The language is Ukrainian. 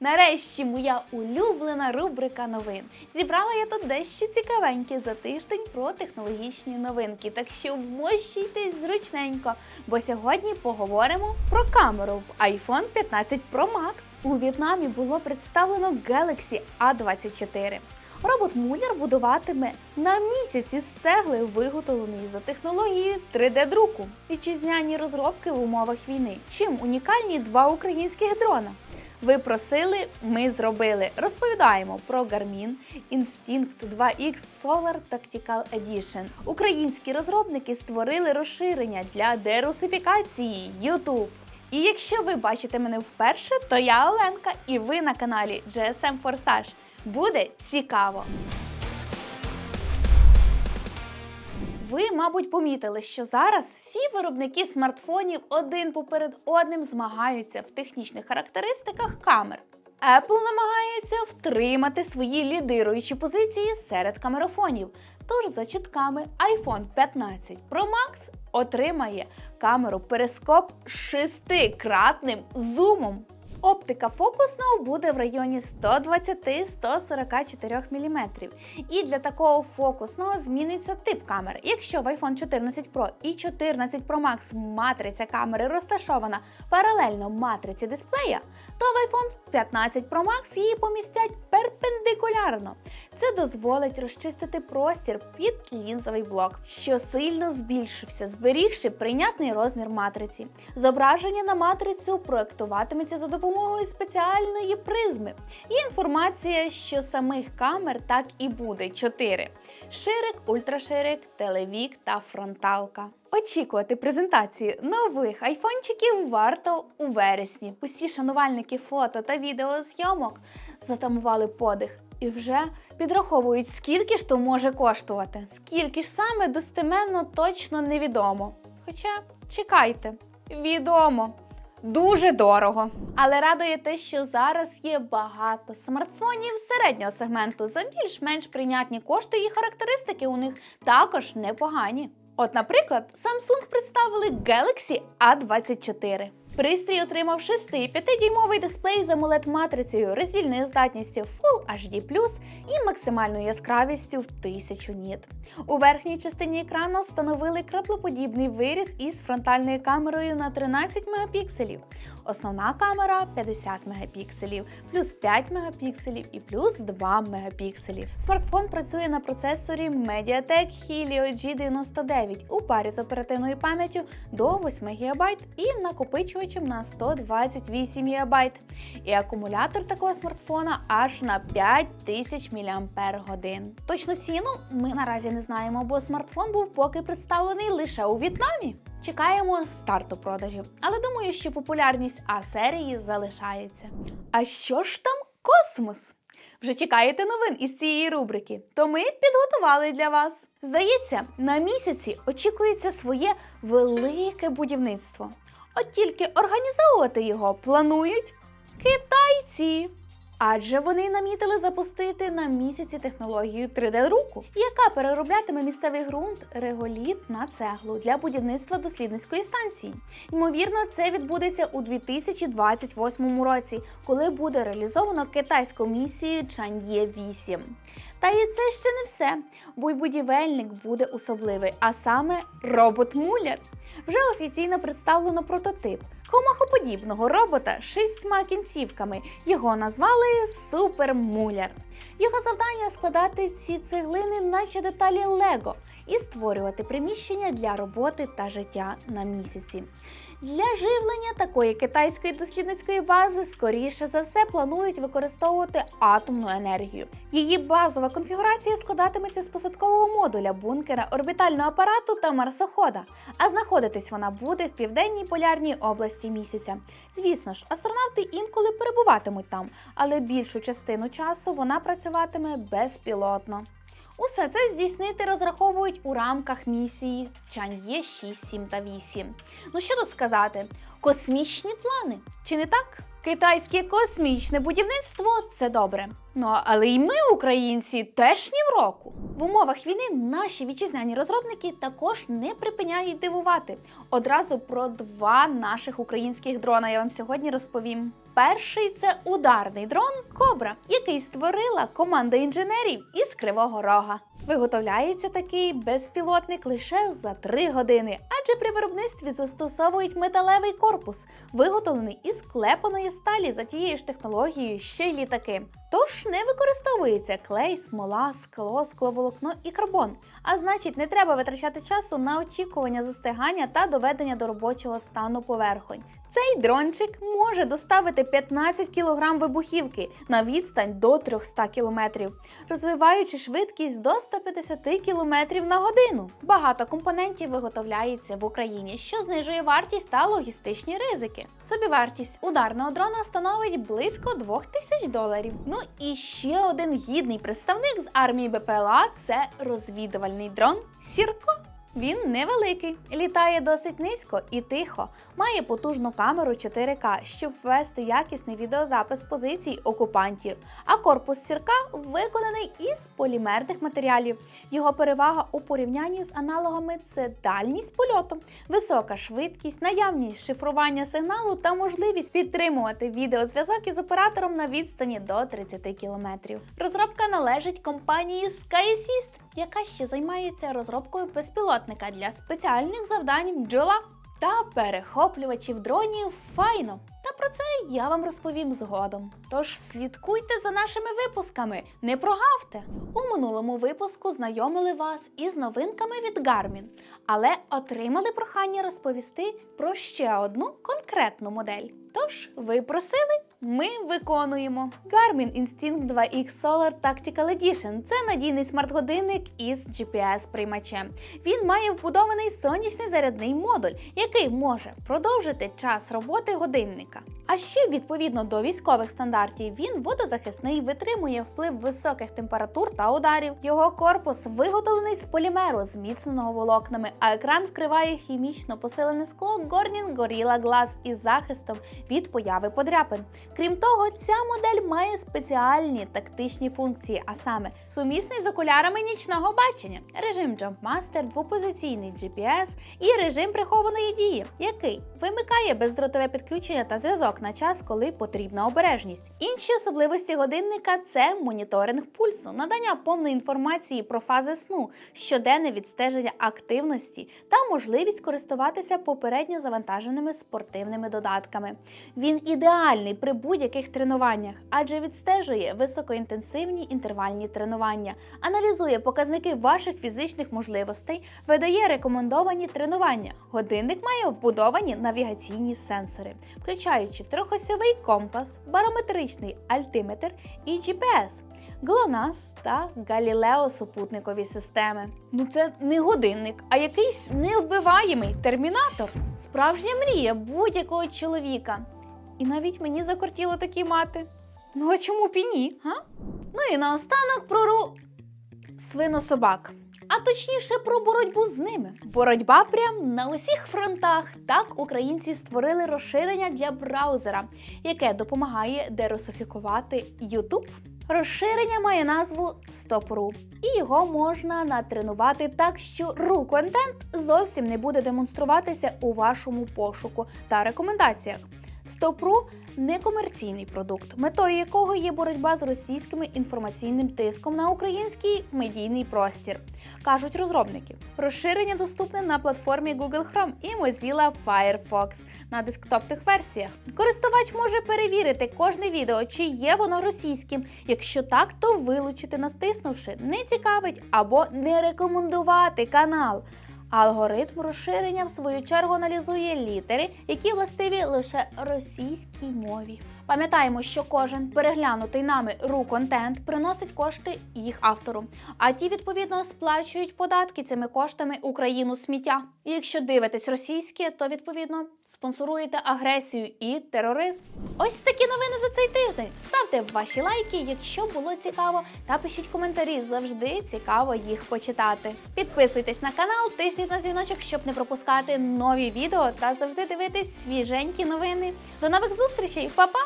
Нарешті моя улюблена рубрика новин. Зібрала я тут дещо цікавеньке за тиждень про технологічні новинки. Так що вмощуйтесь зручненько, бо сьогодні поговоримо про камеру в iPhone 15 Pro Max. У В'єтнамі було представлено Galaxy A24. Робот Муллер будуватиме на місяці з цегли, виготовленої за технологією 3D-друку. Вітчизняні розробки в умовах війни. Чим унікальні два українських дрона? Ви просили, ми зробили. Розповідаємо про Garmin Instinct 2X Solar Tactical Edition. Українські розробники створили розширення для дерусифікації YouTube. І якщо ви бачите мене вперше, то я Оленка, і ви на каналі GSM Forsage. Буде цікаво! Ви, мабуть, помітили, що зараз всі виробники смартфонів один поперед одним змагаються в технічних характеристиках камер. Apple намагається втримати свої лідируючі позиції серед камерафонів. Тож, за чутками, iPhone 15 Pro Max отримає камеру перископ шестикратним зумом. Оптика фокусного буде в районі 120-144 мм. І для такого фокусного зміниться тип камери. Якщо в iPhone 14 Pro і 14 Pro Max матриця камери розташована паралельно матриці дисплея, то в iPhone 15 Pro Max її помістять перпендикулярно. Це дозволить розчистити простір під лінзовий блок, що сильно збільшився, зберігши прийнятний розмір матриці. Зображення на матрицю проектуватиметься за допомогою спеціальної призми. Є інформація, що самих камер так і буде 4: ширик, ультраширик, телевік та фронталка. Очікувати презентацію нових айфончиків варто у вересні. Усі шанувальники фото та відеозйомок затамували подих і вже підраховують, скільки ж то може коштувати. Скільки ж саме достеменно точно невідомо. Хоча чекайте, відомо. Дуже дорого. Але радує те, що зараз є багато смартфонів середнього сегменту за більш-менш прийнятні кошти і характеристики у них також непогані. От, наприклад, Samsung представили Galaxy A24. Пристрій отримав 6,5-дюймовий дисплей з amoled матрицею, роздільною здатністю Full HD+, і максимальною яскравістю в 1000 ніт. У верхній частині екрану встановили краплоподібний виріз із фронтальною камерою на 13 мегапікселів. Основна камера 50 мегапікселів, плюс 5 мегапікселів і плюс 2 мегапікселів. Смартфон працює на процесорі Mediatek Helio G99 у парі з оперативною пам'яттю до 8 ГБ і накопичувачем на 128 ГБ. І акумулятор такого смартфона аж на 5000 мАч. Точну ціну ми наразі не знаємо, бо смартфон був поки представлений лише у В'єтнамі. Чекаємо старту продажів, але думаю, що популярність А-серії залишається. А що ж там космос? Вже чекаєте новин із цієї рубрики, то ми підготували для вас. Здається, на місяці очікується своє велике будівництво. От тільки організовувати його планують китайці. Адже вони намітили запустити на місяці технологію 3D-друку, яка перероблятиме місцевий ґрунт реголіт на цеглу для будівництва дослідницької станції. Ймовірно, це відбудеться у 2028 році, коли буде реалізовано китайську місію Чан'є 8. Та і це ще не все, бо й будівельник буде особливий, а саме робот Муллер. Вже офіційно представлено прототип комахоподібного робота з шістьма кінцівками. Його назвали Супермуляр. Його завдання складати ці цеглини, наче деталі Лего, і створювати приміщення для роботи та життя на місяці. Для живлення такої китайської дослідницької бази, скоріше за все, планують використовувати атомну енергію. Її базова конфігурація складатиметься з посадкового модуля, бункера, орбітального апарату та марсохода. А знаходитись вона буде в південній полярній області місяця. Звісно ж, астронавти інколи перебуватимуть там, але більшу частину часу вона працюватиме безпілотно. Усе це здійснити розраховують у рамках місії Чан'є 6, 7 та 8. Ну що тут сказати? Космічні плани, чи не так? Китайське космічне будівництво це добре. Ну але й ми, українці, теж ні в року. В умовах війни наші вітчизняні розробники також не припиняють дивувати. Одразу про два наших українських дрона я вам сьогодні розповім. Перший це ударний дрон Кобра, який створила команда інженерів із Кривого Рога. Виготовляється такий безпілотник лише за 3 години, адже при виробництві застосовують металевий корпус, виготовлений із клепаної сталі за тією ж технологією, що й літаки. Тож не використовується клей, смола, скло, скловолокно і карбон. А значить, не треба витрачати часу на очікування застигання та доведення до робочого стану поверхонь. Цей дрончик може доставити 15 кг вибухівки на відстань до 300 км, розвиваючи швидкість до 150 км на годину. Багато компонентів виготовляється в Україні, що знижує вартість та логістичні ризики. Собівартість ударного дрона становить близько 2000 доларів. Ну і ще один гідний представник з армії БПЛА це розвідувальний дрон Сірко. Він невеликий, літає досить низько і тихо, має потужну камеру 4К, щоб ввести якісний відеозапис позицій окупантів. А корпус сірка виконаний із полімерних матеріалів. Його перевага у порівнянні з аналогами це дальність польоту, висока швидкість, наявність шифрування сигналу та можливість підтримувати відеозв'язок із оператором на відстані до 30 км. Розробка належить компанії SkyAssist, яка ще займається розробкою безпілотника для спеціальних завдань бджола та перехоплювачів дронів файно. Та про це я вам розповім згодом. Тож слідкуйте за нашими випусками, не прогавте! У минулому випуску знайомили вас із новинками від Garmin, але отримали прохання розповісти про ще одну конкретну модель. Тож, ви просили, ми виконуємо. Garmin Instinct 2X Solar Tactical Edition це надійний смарт-годинник із GPS-приймачем. Він має вбудований сонячний зарядний модуль, який може продовжити час роботи годинника. А ще відповідно до військових стандартів він водозахисний, витримує вплив високих температур та ударів. Його корпус виготовлений з полімеру, зміцненого волокнами, а екран вкриває хімічно посилене скло Gornin Gorilla Glass із захистом від появи подряпин. Крім того, ця модель має спеціальні тактичні функції, а саме сумісний з окулярами нічного бачення, режим Jumpmaster, двопозиційний GPS і режим прихованої дії, який вимикає бездротове підключення та зв'язок на час, коли потрібна обережність. Інші особливості годинника це моніторинг пульсу, надання повної інформації про фази сну, щоденне відстеження активності та можливість користуватися попередньо завантаженими спортивними додатками. Він ідеальний при будь-яких тренуваннях, адже відстежує високоінтенсивні інтервальні тренування, аналізує показники ваших фізичних можливостей, видає рекомендовані тренування. Годинник має вбудовані навігаційні сенсори, включаючи трьохосьовий компас, барометричний альтиметр і GPS. GLONASS та Galileo супутникові системи. Ну це не годинник, а якийсь невбиваємий термінатор. Справжня мрія будь-якого чоловіка. І навіть мені закортіло такі мати. Ну а чому б і ні? Га? Ну і наостанок про ру... свинособак. А точніше про боротьбу з ними. Боротьба прям на усіх фронтах. Так українці створили розширення для браузера, яке допомагає дерусифікувати YouTube. Розширення має назву Stop.ru і його можна натренувати так, що RU контент зовсім не буде демонструватися у вашому пошуку та рекомендаціях. Stop.ru – некомерційний продукт, метою якого є боротьба з російським інформаційним тиском на український медійний простір, кажуть розробники. Розширення доступне на платформі Google Chrome і Mozilla Firefox на десктопних версіях. Користувач може перевірити кожне відео, чи є воно російським. Якщо так, то вилучити, настиснувши не цікавить або не рекомендувати канал. Алгоритм розширення в свою чергу аналізує літери, які властиві лише російській мові. Пам'ятаємо, що кожен переглянутий нами ру контент приносить кошти їх автору, а ті відповідно сплачують податки цими коштами Україну сміття. Якщо дивитесь російське, то відповідно спонсоруєте агресію і тероризм. Ось такі новини за цей тиждень. Ставте ваші лайки, якщо було цікаво, та пишіть коментарі. Завжди цікаво їх почитати. Підписуйтесь на канал, тисніть на дзвіночок, щоб не пропускати нові відео та завжди дивитись свіженькі новини. До нових зустрічей, Па-па!